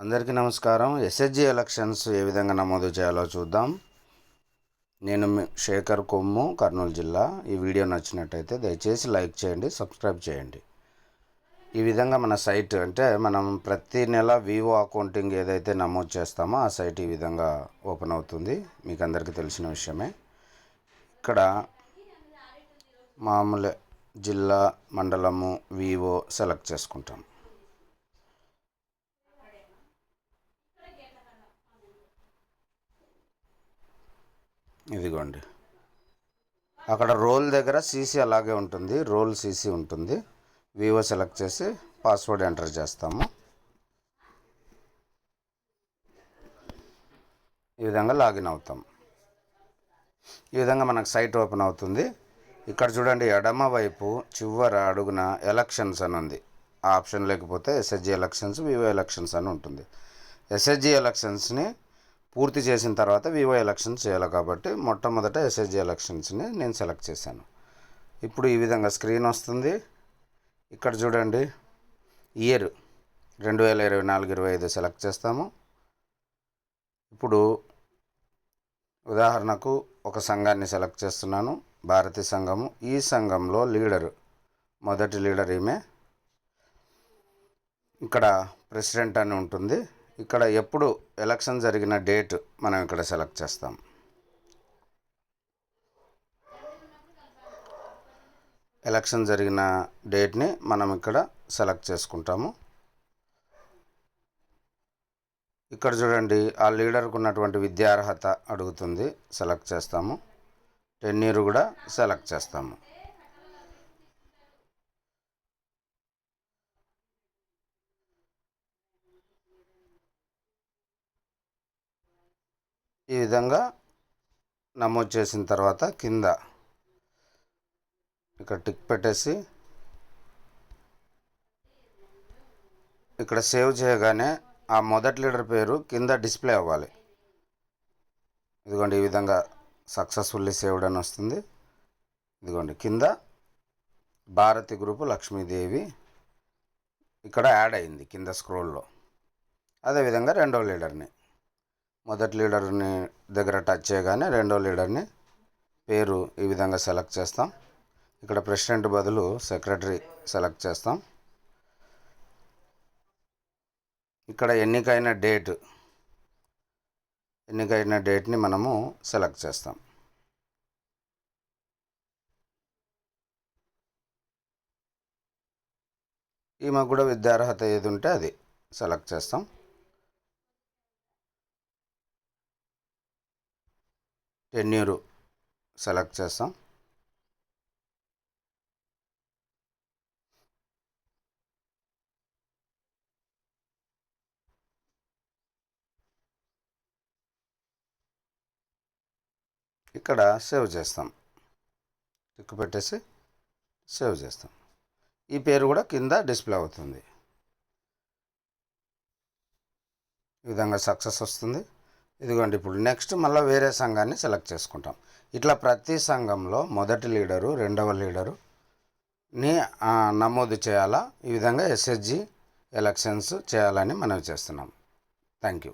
అందరికీ నమస్కారం. SHG elections ఏ విధంగా నమోదు చేయాలో చూద్దాం. నేను మీ శేఖర్ కొమ్ము కర్నూలు జిల్లా. ఈ వీడియో నచ్చినట్టయితే దయచేసి లైక్ చేయండి సబ్స్క్రైబ్ చేయండి. ఈ విధంగా మన సైట్ అంటే మనం ప్రతి నెల వివో అకౌంటింగ్ ఏదైతే నమోదు చేస్తామో ఆ సైట్ ఈ విధంగా ఓపెన్ అవుతుంది. మీకు అందరికీ తెలిసిన విషయమే. ఇక్కడ మామూలు జిల్లా మండలము వివో సెలెక్ట్ చేసుకుంటాం. ఇదిగోండి. అక్కడ రోల్ దగ్గర సీసీ అలాగే ఉంటుంది. రోల్ సీసీ ఉంటుంది. వివో సెలెక్ట్ చేసి పాస్వర్డ్ ఎంటర్ చేస్తాము. ఈ విధంగా లాగిన్ అవుతాం. ఈ విధంగా మనకు సైట్ ఓపెన్ అవుతుంది. ఇక్కడ చూడండి ఎడమ వైపు చివర అడుగున ఎలక్షన్స్ అని ఉంది. ఆ ఆప్షన్ లేకపోతే ఎస్హెచ్జి ఎలక్షన్స్ వివో ఎలక్షన్స్ అని ఉంటుంది. ఎస్హెచ్జి ఎలక్షన్స్ని పూర్తి చేసిన తర్వాత వివో ఎలక్షన్స్ చేయాలి కాబట్టి మొట్టమొదట ఎస్హెచ్జి ఎలక్షన్స్ని నేను సెలెక్ట్ చేశాను. ఇప్పుడు ఈ విధంగా స్క్రీన్ వస్తుంది. ఇక్కడ చూడండి. ఇయర్ రెండు వేల ఇరవై నాలుగు ఇరవై ఐదు సెలెక్ట్ చేస్తాము. ఇప్పుడు ఉదాహరణకు ఒక సంఘాన్ని సెలెక్ట్ చేస్తున్నాను. భారతీ సంఘము. ఈ సంఘంలో లీడరు మొదటి లీడర్ ఈమె. ఇక్కడ ప్రెసిడెంట్ అని ఉంటుంది. ఇక్కడ ఎప్పుడు ఎలక్షన్ జరిగిన డేట్ మనం ఇక్కడ సెలెక్ట్ చేస్తాం. ఎలక్షన్ జరిగిన డేట్ని మనం ఇక్కడ సెలెక్ట్ చేసుకుంటాము. ఇక్కడ చూడండి ఆ లీడర్కు ఉన్నటువంటి విద్యార్హత అడుగుతుంది సెలెక్ట్ చేస్తాము. టెన్నీరు కూడా సెలెక్ట్ చేస్తాము. ఈ విధంగా నమోదు చేసిన తర్వాత కింద ఇక్కడ టిక్ పెట్టేసి ఇక్కడ సేవ్ చేయగానే ఆ మొదటి లీడర్ పేరు కింద డిస్ప్లే అవ్వాలి. ఇదిగోండి ఈ విధంగా సక్సెస్ఫుల్లీ సేవ్డ్ అని వస్తుంది. ఇదిగోండి కింద భారతి గ్రూపు లక్ష్మీదేవి ఇక్కడ యాడ్ అయింది కింద స్క్రోల్లో. అదేవిధంగా రెండో లీడర్ని మొదటి లీడర్ని దగ్గర టచ్ చేయగానే రెండో లీడర్ని పేరు ఈ విధంగా సెలెక్ట్ చేస్తాం. ఇక్కడ ప్రెసిడెంట్ బదులు సెక్రటరీ సెలెక్ట్ చేస్తాం. ఇక్కడ ఎన్నికైన డేట్ ఎన్నికైన డేట్ని మనము సెలెక్ట్ చేస్తాం. ఈమె కూడా విద్యార్హత ఏది ఉంటే అది సెలెక్ట్ చేస్తాం. టెన్యూరు సెలెక్ట్ చేస్తాం. ఇక్కడ సేవ్ చేస్తాం. టిక్ పెట్టేసి సేవ్ చేస్తాం. ఈ పేరు కూడా కింద డిస్ప్లే అవుతుంది. ఈ విధంగా సక్సెస్ వస్తుంది. ఇదిగోండి ఇప్పుడు నెక్స్ట్ మళ్ళీ వేరే సంఘాన్ని సెలెక్ట్ చేసుకుంటాం. ఇట్లా ప్రతి సంఘంలో మొదటి లీడరు రెండవ లీడరు ని నమోదు చేయాలా? ఈ విధంగా ఎస్హెచ్జి ఎలక్షన్స్ చేయాలని మనం చేస్తున్నాం. Thank you.